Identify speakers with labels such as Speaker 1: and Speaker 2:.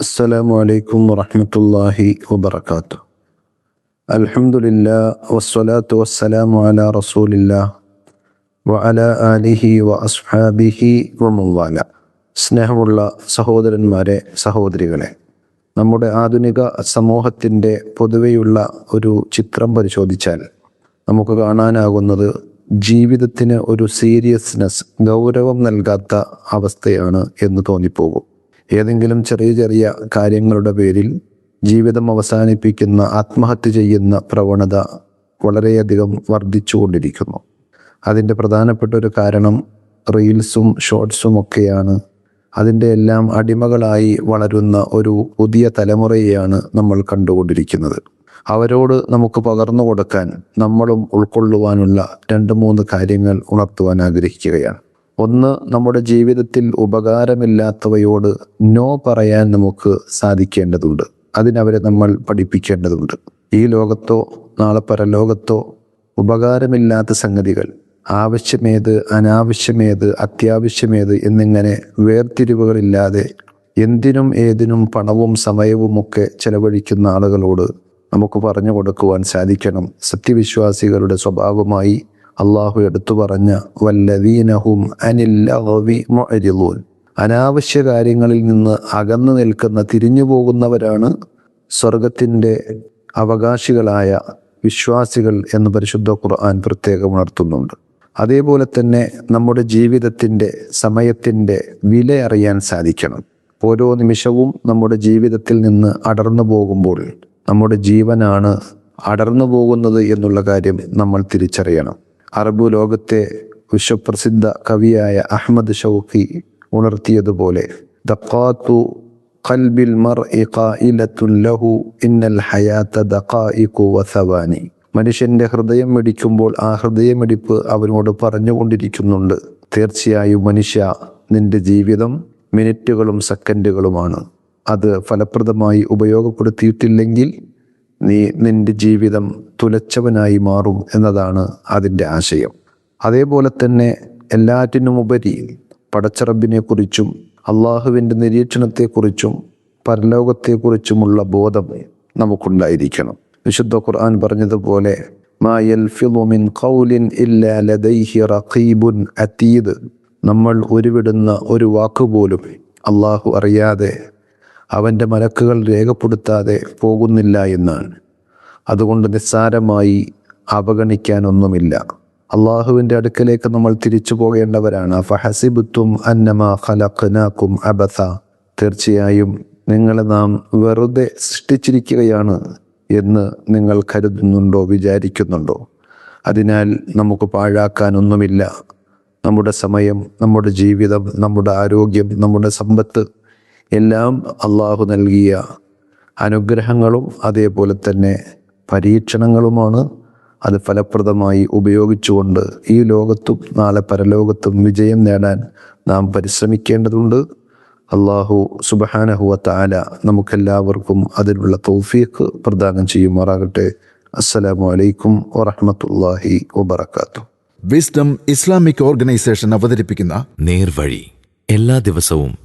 Speaker 1: السلام عليكم ورحمة الله وبركاته الحمد لله والصلاة والسلام على رسول الله وعلى آله وأصحابه ومن والاه സ്നേഹമുള്ള സഹോദരന്മാരെ സഹോദരികളെ നമ്മുടെ ആധുനിക സമൂഹത്തിൻ്റെ പൊതുവെയുള്ള ഒരു ചിത്രം പരിശോധിച്ചാൽ നമുക്ക് കാണാനാകുന്നത് ജീവിതത്തിന് ഒരു സീരിയസ്നെസ് ഗൗരവം നൽകാത്ത അവസ്ഥയാണ് എന്ന് തോന്നിപ്പോകും ഏതെങ്കിലും ചെറിയ ചെറിയ കാര്യങ്ങളുടെ പേരിൽ ജീവിതം അവസാനിപ്പിക്കുന്ന ആത്മഹത്യ ചെയ്യുന്ന പ്രവണത വളരെയധികം വർദ്ധിച്ചുകൊണ്ടിരിക്കുന്നു. അതിന്റെ പ്രധാനപ്പെട്ട ഒരു കാരണം റീൽസും ഷോർട്സും ഒക്കെയാണ്. അതിന്റെ എല്ലാം അടിമകളായി വളരുന്ന ഒരു പുതിയ തലമുറയെയാണ് നമ്മൾ കണ്ടുകൊണ്ടിരിക്കുന്നത്. അവരോട് നമുക്ക് പകർന്നു കൊടുക്കാൻ നമ്മളും ഉൾക്കൊള്ളുവാനുള്ള രണ്ട് മൂന്ന് കാര്യങ്ങൾ ഉണർത്തുവാൻ ആഗ്രഹിക്കുകയാണ്. ഒന്ന് നമ്മുടെ ജീവിതത്തിൽ ഉപകാരമില്ലാത്തവയോട് നോ പറയാൻ നമുക്ക് സാധിക്കേണ്ടതുണ്ട്. അതിനവരെ നമ്മൾ പഠിപ്പിക്കേണ്ടതുണ്ട്. ഈ ലോകത്തോ നാളെ പരലോകത്തോ ഉപകാരമില്ലാത്ത സംഗതികൾ ആവശ്യമേത് അനാവശ്യമേത് അത്യാവശ്യമേത് എന്നിങ്ങനെ വേർതിരിവുകളില്ലാതെ എന്തിനും ഏതിനും പണവും സമയവും ഒക്കെ ചെലവഴിക്കുന്ന ആളുകളോട് നമുക്ക് പറഞ്ഞു കൊടുക്കുവാൻ സാധിക്കണം. സത്യവിശ്വാസികളുടെ സ്വഭാവമായി അള്ളാഹു എടുത്തു പറഞ്ഞ വല്ലവീനഹും അനില്ലവി മൊരിലൂൻ അനാവശ്യ കാര്യങ്ങളിൽ നിന്ന് അകന്നു നിൽക്കുന്ന തിരിഞ്ഞു പോകുന്നവരാണ് സ്വർഗത്തിന്റെ അവകാശികളായ വിശ്വാസികൾ എന്ന് പരിശുദ്ധ ഖുർആൻ പ്രത്യേകം ഉണർത്തുന്നുണ്ട്. അതേപോലെ തന്നെ നമ്മുടെ ജീവിതത്തിന്റെ സമയത്തിന്റെ വില അറിയാൻ സാധിക്കണം. ഓരോ നിമിഷവും നമ്മുടെ ജീവിതത്തിൽ നിന്ന് അടർന്നു പോകുമ്പോൾ നമ്മുടെ ജീവനാണ് അടർന്നു പോകുന്നത് എന്നുള്ള കാര്യം നമ്മൾ തിരിച്ചറിയണം. അറബ് ലോകത്തെ വിശ്വപ്രസിദ്ധ കവിയായ അഹമ്മദ് ഷൗഖി ഉണർത്തിയതുപോലെ ദഖാത്തു ഖൽബിൽ ലഹു ഇന്നൽ ഹയാത്ത ദഖായിഖു വസവാനി. മനുഷ്യന്റെ ഹൃദയം മിടിക്കുമ്പോൾ ആ ഹൃദയമിടിപ്പ് അവനോട് പറഞ്ഞുകൊണ്ടിരിക്കുന്നുണ്ട്. തീർച്ചയായും മനുഷ്യ നിന്റെ ജീവിതം മിനിറ്റുകളും സെക്കൻഡുകളുമാണ്. അത് ഫലപ്രദമായി ഉപയോഗപ്പെടുത്തിയിട്ടില്ലെങ്കിൽ നീ നിന്റെ ജീവിതം തുലച്ചവനായി മാറും എന്നതാണ് അതിന്റെ ആശയം. അതേപോലെ തന്നെ എല്ലാറ്റിനുമുപരി പടച്ചറബിനെ കുറിച്ചും അള്ളാഹുവിന്റെ നിരീക്ഷണത്തെക്കുറിച്ചും പരലോകത്തെക്കുറിച്ചുമുള്ള ബോധം നമുക്കുണ്ടായിരിക്കണം. വിശുദ്ധ ഖുർആൻ പറഞ്ഞതുപോലെ ഖൗലിൻ ഇല്ലാ ലദൈഹി റഖീബുൻ അതീദ്. നമ്മൾ ഉരുവിടുന്ന ഒരു വാക്കുപോലും അള്ളാഹു അറിയാതെ അവന്റെ മലക്കുകൾ രേഖപ്പെടുത്താതെ പോകുന്നില്ല എന്നാണ്. അതുകൊണ്ട് നിസ്സാരമായി അവഗണിക്കാനൊന്നുമില്ല. അള്ളാഹുവിന്റെ അടുക്കലേക്ക് നമ്മൾ തിരിച്ചു പോകേണ്ടവരാണ്. ഫഹസിബുത്തും അന്നമ ഖലഖ്നാക്കും അബഥ തീർച്ചയായും നിങ്ങളെ നാം വെറുതെ സൃഷ്ടിച്ചിരിക്കുകയാണ് എന്ന് നിങ്ങൾ കരുതുന്നുണ്ടോ വിചാരിക്കുന്നുണ്ടോ? അതിനാൽ നമുക്ക് പാഴാക്കാനൊന്നുമില്ല. നമ്മുടെ സമയം നമ്മുടെ ജീവിതം നമ്മുടെ ആരോഗ്യം നമ്മുടെ സമ്പത്ത് എല്ലാം അള്ളാഹു നൽകിയ അനുഗ്രഹങ്ങളും അതേപോലെ തന്നെ പരീക്ഷണങ്ങളുമാണ് അത് ഫലപ്രദമായി ഉപയോഗിച്ചുകൊണ്ട് ഈ ലോകത്തും നാളെ പരലോകത്തും വിജയം നേടാൻ നാം പരിശ്രമിക്കേണ്ടതുണ്ട്. അള്ളാഹു സുബഹാനഹുവ താല നമുക്കെല്ലാവർക്കും അതിനുള്ള തൗഫീഖ് പ്രദാനം ചെയ്യുമാറാകട്ടെ. അസ്സലാമു അലൈക്കും വറഹമത്തല്ലാഹി വബർക്കാത്തു
Speaker 2: വിസ്ഡം ഇസ്ലാമിക് ഓർഗനൈസേഷൻ അവതരിപ്പിക്കുന്ന
Speaker 3: നേർവഴി എല്ലാ ദിവസവും